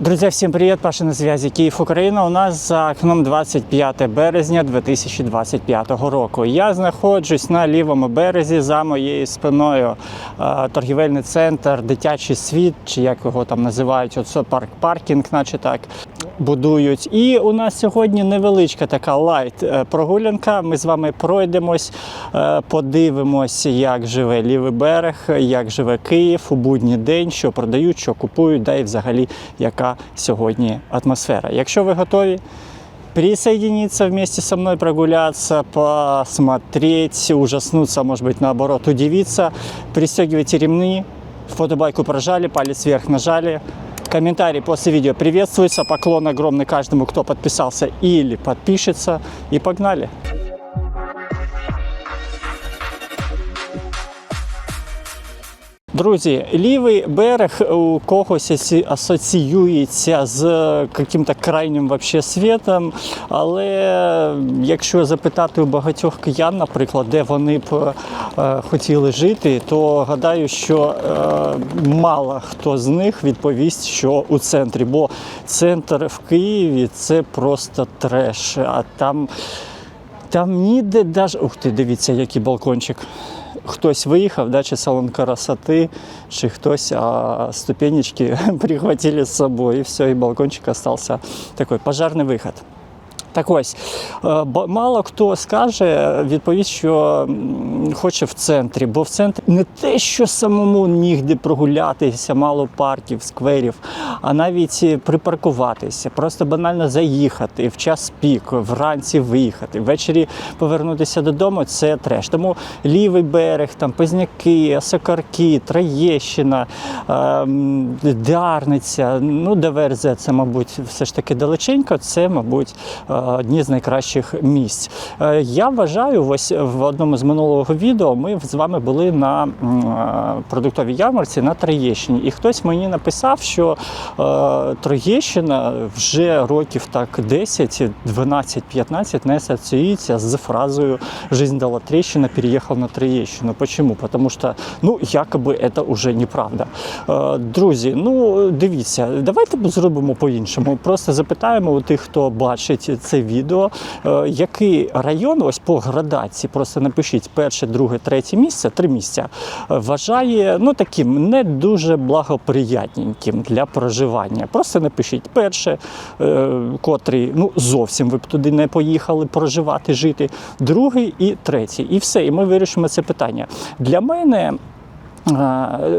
Друзья, всім привіт! Паша на зв'язі Київ Україна. У нас за окном 25 березня 2025 року. Я знаходжусь на лівому березі за моєю спиною. е, Торгівельний центр, дитячий світ, чи як його там називають, оце парк паркінг, наче так будують. І у нас сьогодні невеличка така лайт е. Ми з вами пройдемось, е, подивимось, як живе лівий берег, як живе Київ у будній день, що продають, що купують, да і взагалі яка сьогодні атмосфера. Якщо ви готові. Присоединиться вместе со мной, прогуляться, посмотреть, ужаснуться, может быть, наоборот, удивиться. Пристегивайте ремни, фотобайку прожали, палец вверх нажали. Комментарий после видео приветствуется, поклон огромный каждому, кто подписался или подпишется. И погнали! Друзі, лівий берег у когось асоціюється з яким-то крайнім вообще світом, але якщо запитати у багатьох киян, наприклад, де вони б е, хотіли жити, то гадаю, що е, мало хто з них відповість, що у центрі, бо центр в Києві це просто треш. А там, там ніде даже. Ух ти, дивіться, який балкончик хтось виїхав, да, чи салон красоти, чи хтось, а ступенечки прихватили з собою, і все, і балкончик остався такий пожарний виход. Так ось, е, мало хто скаже, відповість, що хоче в центрі, бо в центрі не те, що самому нігде прогулятися, мало парків, скверів, а навіть припаркуватися, просто банально заїхати в час пік, вранці виїхати, ввечері повернутися додому це треш. Тому лівий берег, там Позняки, Сокарки, Троєщина, ем, Дарниця, ну ДВРЗ це, мабуть, все ж таки далеченько, це, мабуть, е, одні з найкращих місць. Е, Я вважаю, ось в одному з минулого відео ми з вами були на е, продуктовій ярмарці на Троєщині. І хтось мені написав, що е, Троєщина вже років так 10, 12, 15 не асоціюється з фразою «Жизнь дала трещина, переїхав на Троєщину». Почему? Потому що, ну, якоби це вже неправда. Друзі, ну дивіться, давайте зробимо по-іншому. Просто запитаємо у тих, хто бачить це відео, е, який район, ось по градації, просто напишіть перше, друге, третє місце, три місця, е, вважає ну таким не дуже благоприятненьким для проживання. Просто напишіть перше, е, котрий ну зовсім ви б туди не поїхали проживати, жити, другий і третій. І все. І ми вирішимо це питання. Для мене.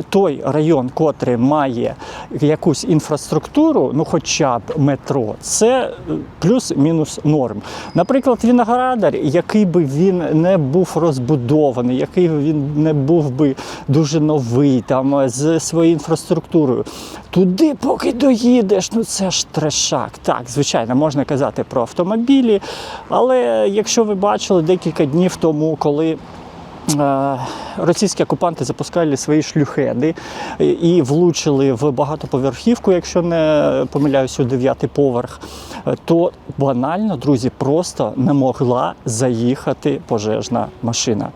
Той район, котрий має якусь інфраструктуру, ну хоча б метро, це плюс-мінус норм. Наприклад, Віноградар, який би він не був розбудований, який би він не був би дуже новий, там з своєю інфраструктурою. Туди, поки доїдеш, ну це ж трешак. Так, звичайно, можна казати про автомобілі, але якщо ви бачили декілька днів тому, коли Російські окупанти запускали свої шлюхеди і- і влучили в багатоповерхівку, якщо не помиляюся, у дев'ятий поверх, е, то банально, друзі, просто не могла заїхати пожежна машина.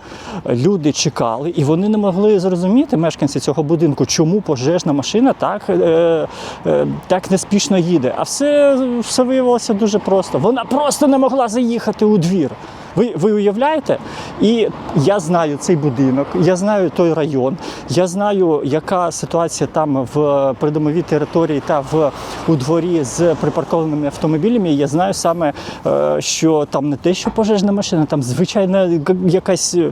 Люди чекали, і вони не могли зрозуміти, мешканці цього будинку, чому пожежна машина так, е, е, так неспішно їде. А все, все виявилося дуже просто. Вона просто не могла заїхати у двір. Ви, ви уявляєте? І я знаю цей будинок, я знаю той район, я знаю, яка ситуація там в придомовій території та в у дворі з припаркованими автомобілями. Я знаю саме, е, що там не те, що пожежна машина, там звичайна якась е,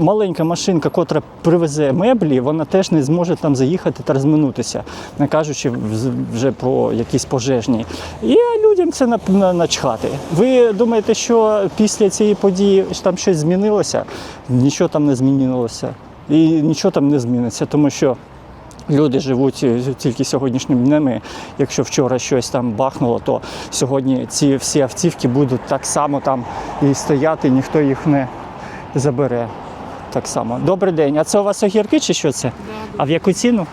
маленька машинка, котра привезе меблі, вона теж не зможе там заїхати та розминутися, не кажучи вже про якісь пожежні. І людям це на- на- начхати. Ви думаєте, що після цієї події там щось змінилося? Нічого там не змінилося. І нічого там не зміниться, тому що люди живуть е, тільки сьогоднішніми днями. Якщо вчора щось там бахнуло, то сьогодні ці всі автівки будуть так само там і стояти, ніхто їх не забере. Так само. Добрий день. А це у вас огірки чи що це? А в яку ціну?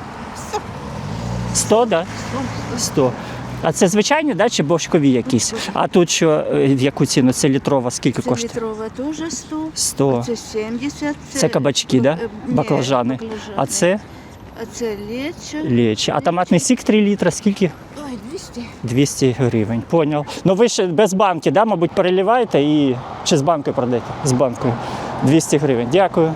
100, так? Да? 100. А це звичайні, да, чи бошкові якісь? А тут що, е, в яку ціну? Це літрова, скільки Це коштує? літрова теж 100, 100. це 70. Це кабачки, да? е, ні, Баклажани. А це А це лечо. лечі. А томатний сік 3 літра, скільки? Ой, 200. 200 гривень. Поняв. Ну ви ж без банки, да, мабуть, переливаєте і чи з банкою продаєте? З банкою. 200 гривень. Дякую.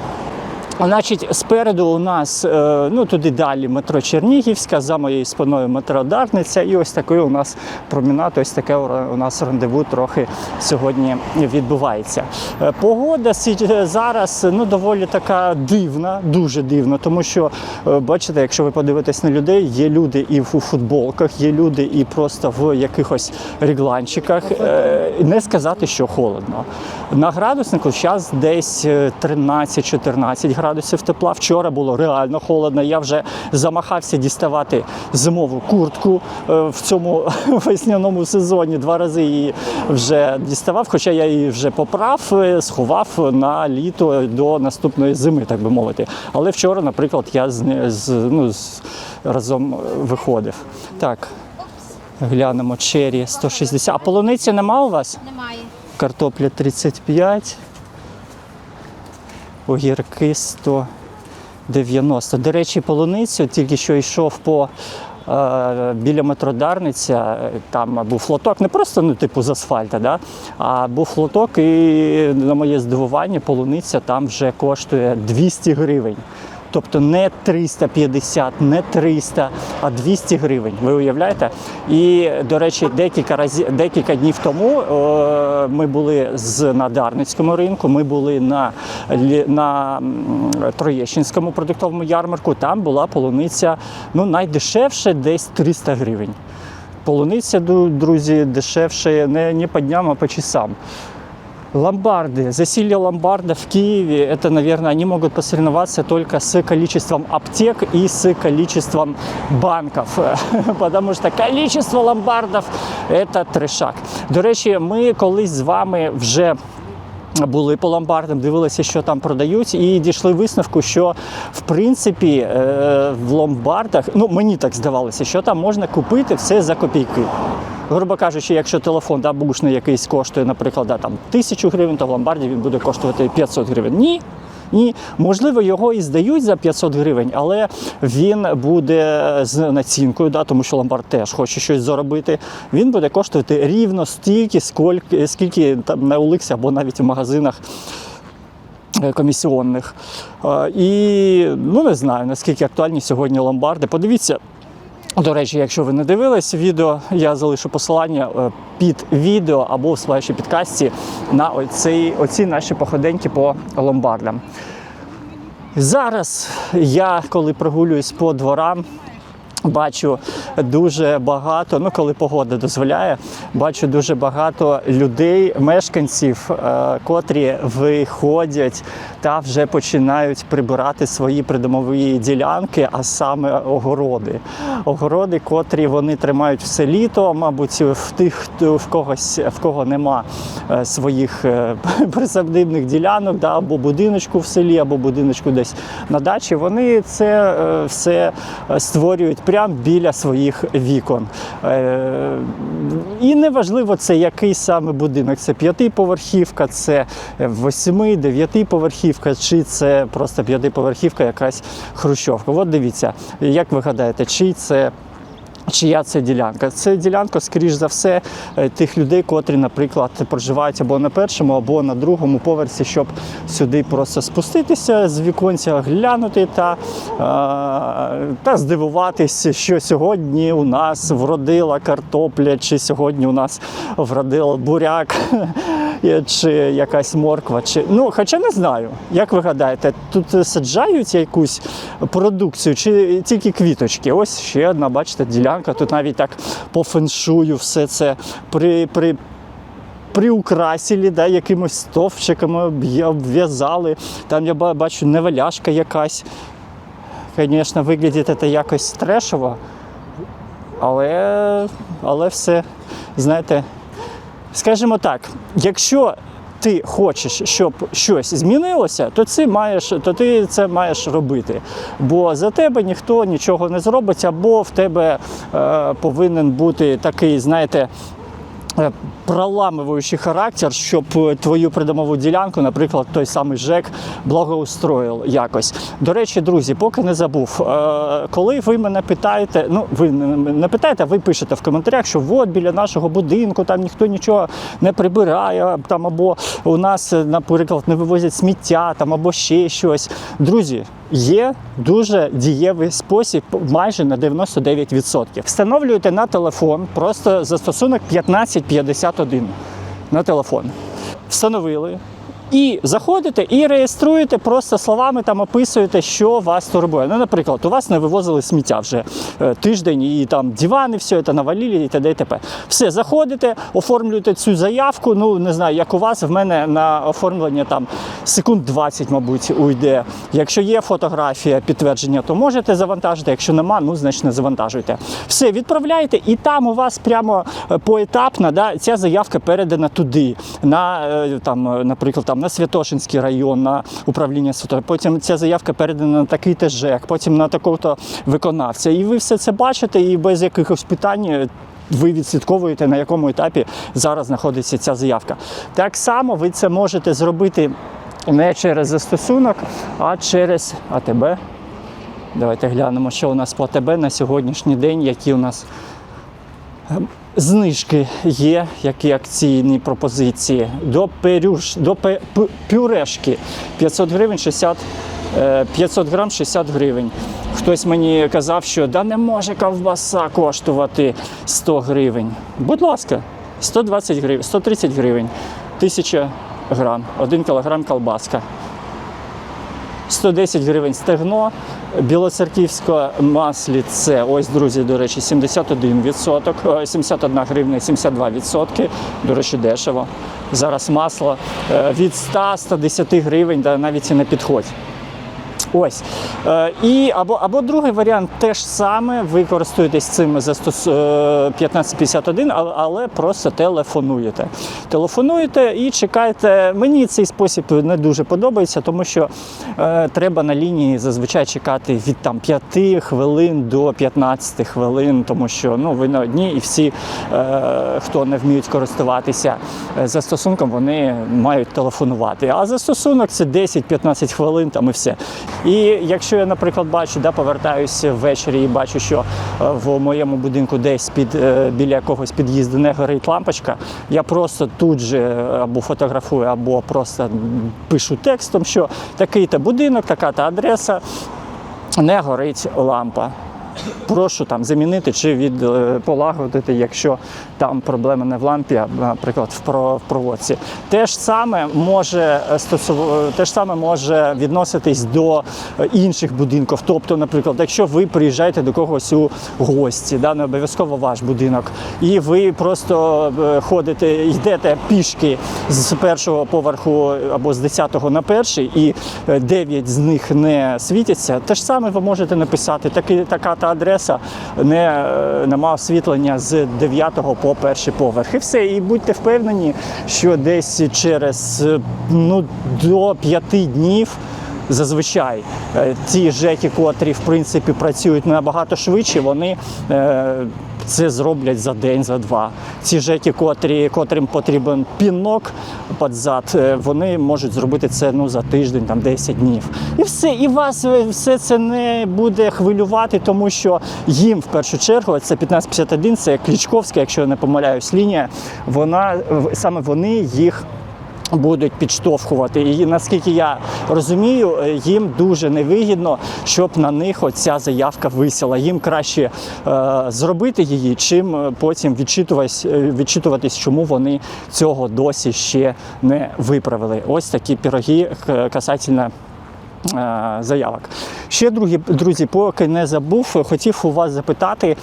Значить, спереду у нас е, ну туди далі метро Чернігівська, за моєю спиною метро Дарниця, і ось такий у нас промінат, ось таке у нас рандеву трохи сьогодні відбувається. Е, Погода зараз ну доволі така дивна, дуже дивна, тому що е, бачите, якщо ви подивитесь на людей, є люди і в футболках, є люди і просто в якихось регланчиках. Е, Не сказати, що холодно. На градуснику зараз десь е, 13-14 градусів тепла. Вчора було реально холодно. Я вже замахався діставати зимову куртку е, в цьому весняному сезоні. Два рази її вже діставав, хоча я її вже поправ, е, сховав на літо до наступної зими, так би мовити. Але вчора, наприклад, я з, з, ну, з, разом виходив. Так, глянемо чері 160. А полуниці нема у вас? Немає. Картопля 35, огірки 190. До речі, полуницю тільки що йшов по е, біля метродарниця, е, там був флоток, не просто ну, типу з асфальта, да? а був флоток, і на моє здивування, полуниця там вже коштує 200 гривень. Тобто не 350, не 300, а 200 гривень. Ви уявляєте? І, до речі, декілька разів, декілька днів тому е, ми були з на Дарницькому ринку, ми були на, на Троєщинському продуктовому ярмарку. Там була полуниця ну, найдешевше десь 300 гривень. Полуниця, друзі, дешевше не, не по дням, а по часам. Ломбарды, засилье ломбарда в Киеве, это, наверное, они могут посоревноваться только с количеством аптек и с количеством банков, потому что количество ломбардов – это трешак. До речі, ми колись з вами вже були по ломбардам, дивилися, що там продають, і дійшли висновку, що в принципі е, в ломбардах, ну мені так здавалося, що там можна купити все за копійки. Грубо кажучи, якщо телефон да, бушний якийсь коштує, наприклад, да, там, тисячу гривень, то в ломбарді він буде коштувати 500 гривень. Ні. Ні, можливо, його і здають за 500 гривень, але він буде з націнкою, да, тому що ломбард теж хоче щось заробити. Він буде коштувати рівно стільки, скільки, скільки там на Оликсі або навіть в магазинах е, комісіонних. І ну не знаю наскільки актуальні сьогодні ломбарди. Подивіться. До речі, якщо ви не дивились відео, я залишу посилання е, під відео або в своїй підкасті на оці, оці наші походеньки по ломбардам. Зараз я, коли прогулююсь по дворам, бачу дуже багато, ну коли погода дозволяє, бачу дуже багато людей, мешканців, е, котрі виходять та вже починають прибирати свої придомові ділянки, а саме огороди. Огороди, котрі вони тримають все літо, мабуть, в тих, хто в когось в кого нема е, своїх е, присадибних ділянок, да, або будиночку в селі, або будиночку десь на дачі. Вони це все створюють прямо біля своїх вікон. Е, І неважливо, це який саме будинок. Це п'ятиповерхівка, це восьми, дев'ятиповерхівка, чи це просто п'ятиповерхівка, якась хрущовка. От дивіться, як ви гадаєте, чий це. Чия це ділянка? Це ділянка, скоріш за все, е, тих людей, котрі, наприклад, проживають або на першому, або на другому поверсі, щоб сюди просто спуститися з віконця, глянути та, е, та здивуватись, що сьогодні у нас вродила картопля, чи сьогодні у нас вродила буряк, чи якась морква. Чи... Ну, хоча не знаю, як ви гадаєте, тут саджають якусь продукцію, чи тільки квіточки? Ось ще одна, бачите, ділянка. Тут навіть так по феншую все це при, при, приукрасили, да, якимось стовпчиками обв'язали. Там я бачу неваляшка якась. Звісно, виглядить це якось трешово, але, але все, знаєте, скажімо так, якщо ти хочеш, щоб щось змінилося, то це маєш, то ти це маєш робити. Бо за тебе ніхто нічого не зробить, або в тебе е, повинен бути такий, знаєте, проламуючий характер, щоб е, твою придомову ділянку, наприклад, той самий ЖЕК благоустроїв якось. До речі, друзі, поки не забув, е, коли ви мене питаєте, ну ви не питаєте, ви пишете в коментарях, що от біля нашого будинку там ніхто нічого не прибирає, там або у нас, е, наприклад, не вивозять сміття, там або ще щось. Друзі, є дуже дієвий спосіб, майже на 99%. Встановлюєте на телефон просто застосунок 1551 на телефон. Встановили. І заходите і реєструєте просто словами, там описуєте, що вас турбує. Ну, наприклад, у вас не вивозили сміття вже е, тиждень, і там дивани, все це навалили і т.д. і т.п. Все, заходите, оформлюєте цю заявку. Ну не знаю, як у вас, в мене на оформлення там секунд 20, мабуть, уйде. Якщо є фотографія підтвердження, то можете завантажити. Якщо нема, ну значить не завантажуйте. Все, відправляєте, і там у вас прямо е, поетапно да, ця заявка передана туди, на е, там, наприклад, там на Святошинський район, на управління Свято. Потім ця заявка передана на такий то потім на такого-то виконавця. І ви все це бачите, і без якихось питань. Ви відслідковуєте, на якому етапі зараз знаходиться ця заявка. Так само ви це можете зробити не через застосунок, а через АТБ. Давайте глянемо, що у нас по АТБ на сьогоднішній день, які у нас знижки є, які акційні пропозиції. До, перюш, до пюрешки 500 гривень 60 е, 500 грам 60 гривень. Хтось мені казав, що да не може ковбаса коштувати 100 гривень. Будь ласка, 120 гривень, 130 гривень, 1000 грам, 1 кілограм колбаска. 110 гривень стегно, білоцерківське масліце, ось, друзі, до речі, 71 відсоток, е, 71 гривня, і 72 відсотки, до речі, дешево. Зараз масло е, від 100-110 гривень, навіть і не підходь. Ось. Е, і, або, або другий варіант теж саме, ви користуєтесь цим застос... е, 1551, але, але просто телефонуєте. Телефонуєте і чекаєте. Мені цей спосіб не дуже подобається, тому що е, треба на лінії зазвичай чекати від там, 5 хвилин до 15 хвилин, тому що ну, ви на одній і всі, е, хто не вміють користуватися е, застосунком, вони мають телефонувати. А застосунок це 10-15 хвилин там і все. І якщо я, наприклад, бачу, да, повертаюся ввечері і бачу, що е, в моєму будинку десь під е, біля якогось під'їзду не горить лампочка, я просто тут же або фотографую, або просто пишу текстом, що такий-то будинок, така-то адреса, не горить лампа. Прошу там замінити чи від е, якщо там проблема не в лампі, а, наприклад, в проводці. Те ж саме може е, стосу- те ж саме може відноситись до е, інших будинків. Тобто, наприклад, якщо ви приїжджаєте до когось у гості, да, не обов'язково ваш будинок, і ви просто е, ходите, йдете пішки з першого поверху або з 10-го на перший, і 9 з них не світяться, те ж саме ви можете написати, таки, така та адреса не, е, нема освітлення з 9 по перший поверх. І все. І будьте впевнені, що десь через е, ну, до 5 днів. Зазвичай е, ті ЖЕКи, котрі в принципі працюють набагато швидше, вони це зроблять за день, за два. Ці ЖЕКи, котрі, котрим потрібен пінок під зад, е, вони можуть зробити це ну, за тиждень, там 10 днів. І все, і вас е, все це не буде хвилювати, тому що їм в першу чергу це 1551, це Клічковська, якщо я не помиляюсь, лінія. Вона саме вони їх будуть підштовхувати. І наскільки я розумію, е, їм дуже невигідно, щоб на них оця заявка висіла. Їм краще е, зробити її, чим е, потім відчитуватись, е, відчитуватись, чому вони цього досі ще не виправили. Ось такі пироги касательно заявок. Ще другі, друзі, поки не забув, хотів у вас запитати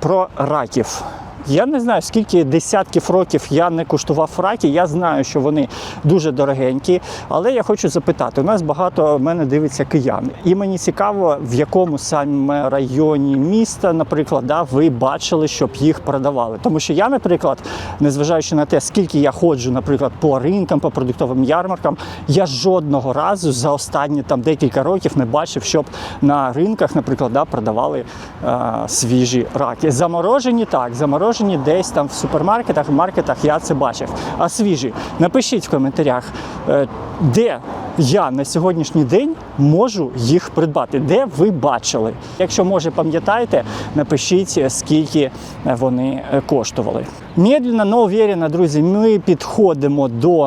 про раків. Я не знаю, скільки десятків років я не куштував раки. Я знаю, що вони дуже дорогенькі, але я хочу запитати: у нас багато в мене дивиться киян, і мені цікаво, в якому саме районі міста, наприклад, да, ви бачили, щоб їх продавали. Тому що я, наприклад, незважаючи на те, скільки я ходжу, наприклад, по ринкам, по продуктовим ярмаркам, я жодного разу за останні там декілька років не бачив, щоб на ринках, наприклад, да, продавали е, свіжі раки. Заморожені так, заморожені заморожені десь там в супермаркетах, в маркетах я це бачив. А свіжі, напишіть в коментарях, е, де я на сьогоднішній день можу їх придбати, де ви бачили. Якщо може пам'ятаєте, напишіть, скільки е, вони е, коштували. Медленно, но уверенно, друзі, ми підходимо до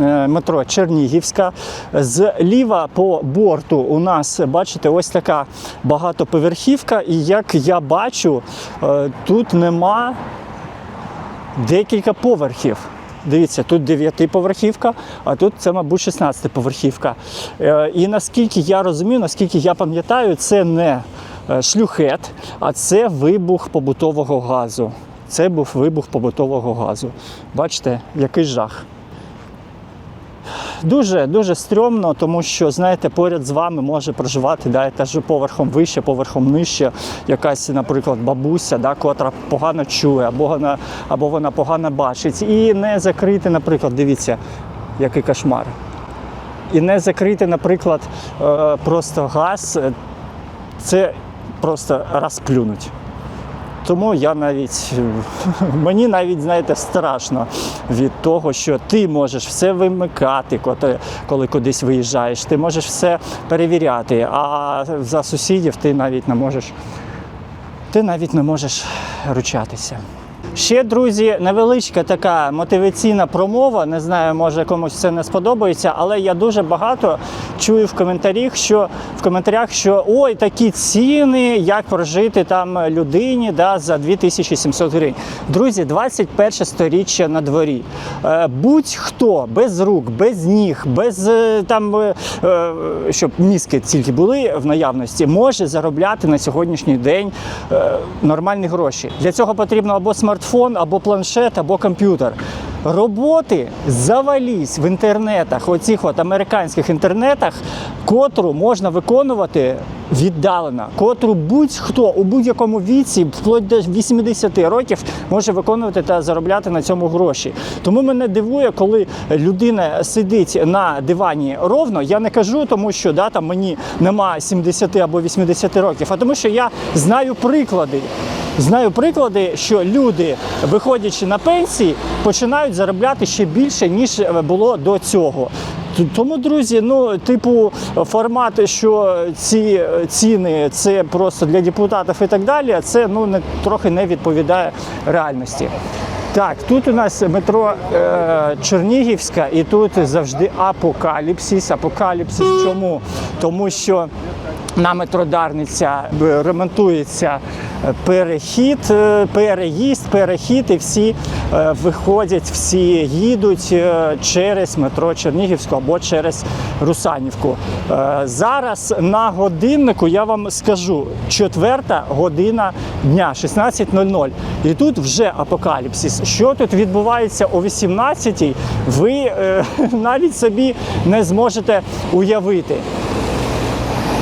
е, метро Чернігівська. Зліва по борту у нас, бачите, ось така багатоповерхівка. І як я бачу, тут нема декілька поверхів. Дивіться, тут 9-поверхівка, а тут це, мабуть, 16-поверхівка. Е, І наскільки я розумію, наскільки я пам'ятаю, це не е, шлюхет, а це вибух побутового газу. Це був вибух побутового газу. Бачите, який жах. Дуже дуже стрьомно, тому що знаєте, поряд з вами може проживати да, теж поверхом вище, поверхом нижче, якась, наприклад, бабуся, да, котра погано чує, або вона, або вона погано бачить. І не закрити, наприклад, дивіться, який кошмар. І не закрити, наприклад, е, просто газ, е, це просто розплюнуть. Тому я навіть мені навіть знаєте страшно від того, що ти можеш все вимикати, коли, кудись виїжджаєш. Ти можеш все перевіряти, а за сусідів ти навіть не можеш. Ти навіть не можеш ручатися. Ще, друзі, невеличка така мотиваційна промова. Не знаю, може комусь це не сподобається, але я дуже багато чую в коментарях, що в коментарях, що ой, такі ціни, як прожити там людині да, за 2700 гривень. Друзі, 21 сторіччя на дворі. Е, Будь-хто без рук, без ніг, без е, там, е, щоб мізки тільки були в наявності, може заробляти на сьогоднішній день нормальні гроші. Для цього потрібно або смартфон, або планшет, або комп'ютер. Роботи завались в інтернетах, оцих от американських інтернетах, котру можна виконувати віддалено, котру будь-хто у будь-якому віці, вплоть до 80 років, може виконувати та заробляти на цьому гроші. Тому мене дивує, коли людина сидить на дивані ровно. Я не кажу, тому що да, там мені нема 70 або 80 років, а тому що я знаю приклади. Знаю приклади, що люди, виходячи на пенсії, починають заробляти ще більше, ніж було до цього. Тому, друзі, ну, типу, формати, що ці ціни це просто для депутатів і так далі, це ну не трохи не відповідає реальності. Так, тут у нас метро е, Чернігівська, і тут завжди апокаліпсис. Апокаліпсис чому? Тому що на метродарниця ремонтується перехід, е, переїзд, перехід, і всі е, виходять, всі їдуть е, через метро Чернігівську або через Русанівку. Зараз на годиннику я вам скажу четверта година дня, 16.00. І тут вже апокаліпсис. Що тут відбувається о 18-й, ви е, навіть собі не зможете уявити.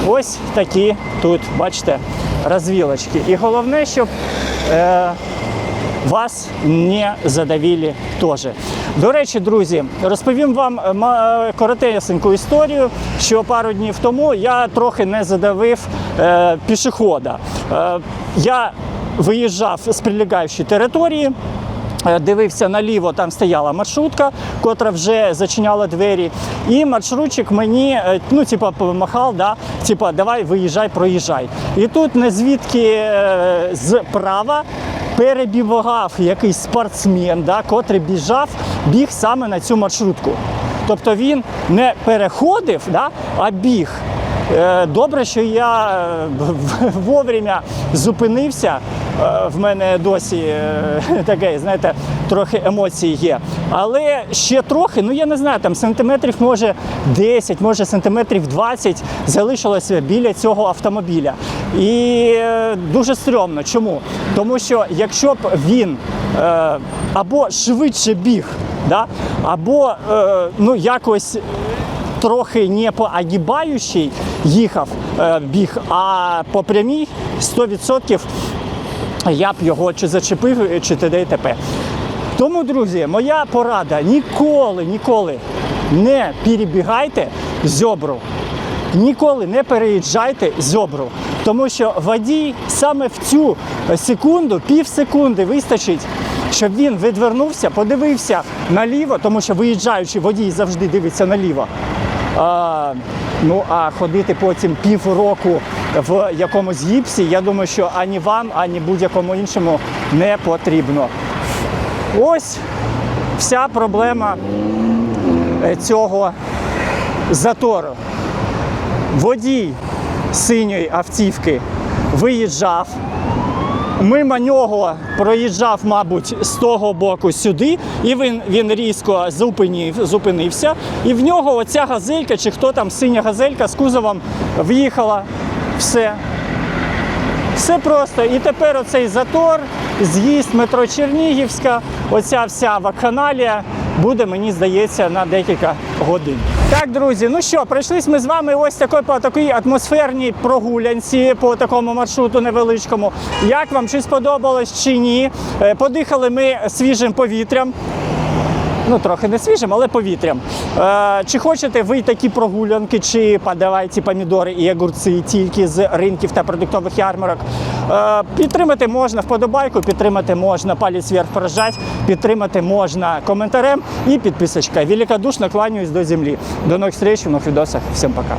Ось такі тут, бачите, розвілочки. І головне, щоб е, вас не задавили теж. До речі, друзі, розповім вам е, е, коротесеньку історію, що пару днів тому я трохи не задавив е, пішохода. Е, я виїжджав з прилегаючої території. Е, Дивився наліво, там стояла маршрутка, котра вже зачиняла двері. І маршрутчик мені, е, ну, типа, помахав, да, типа, давай виїжджай, проїжджай. І тут не звідки е, зправа перебігав якийсь спортсмен, да, котрий біжав, біг саме на цю маршрутку. Тобто він не переходив, да, а біг. Добре, що я вовремя зупинився. Е, В мене досі е, таке, знаєте, трохи емоцій є. Але ще трохи, ну я не знаю, там сантиметрів може 10, може сантиметрів 20 залишилося біля цього автомобіля. І е, дуже стрьомно. Чому? Тому що якщо б він або швидше біг, да, або ну якось трохи не по огибаючій їхав біг, а по прямій 100% я б його чи зачепив, чи т.д. і т.п. Тому, друзі, моя порада: ніколи, ніколи не перебігайте зьобру. ніколи не переїжджайте зьобру. Тому що водій саме в цю секунду, пів секунди вистачить, щоб він відвернувся, подивився наліво, тому що виїжджаючи, водій завжди дивиться наліво. Ну а ходити потім півроку в якомусь гіпсі, я думаю, що ані вам, ані будь-якому іншому не потрібно. Ось вся проблема е, цього затору. Водій синьої автівки виїжджав. Мимо нього проїжджав, мабуть, з того боку сюди, і він, він різко зупинив, зупинився. І в нього оця газелька, чи хто там синя газелька з кузовом в'їхала. Все. Все просто. І тепер оцей затор, з'їзд метро Чернігівська, оця вся вакханалія буде, мені здається, на декілька годин. Так, друзі, ну що, прийшлись ми з вами ось такої по такій атмосферній прогулянці по такому маршруту невеличкому. Як вам чи сподобалось чи ні? Е, Подихали ми свіжим повітрям. Ну, трохи не свіжим, але повітрям. Е, чи хочете ви такі прогулянки, чи подавайте помідори і огурці тільки з ринків та продуктових ярмарок? Е, підтримати можна вподобайку, підтримати можна палець вверх прожать, підтримати можна коментарем і підписочкою. Великодушно кланяюсь до землі. До нових встреч в нових відосах. Всім пока.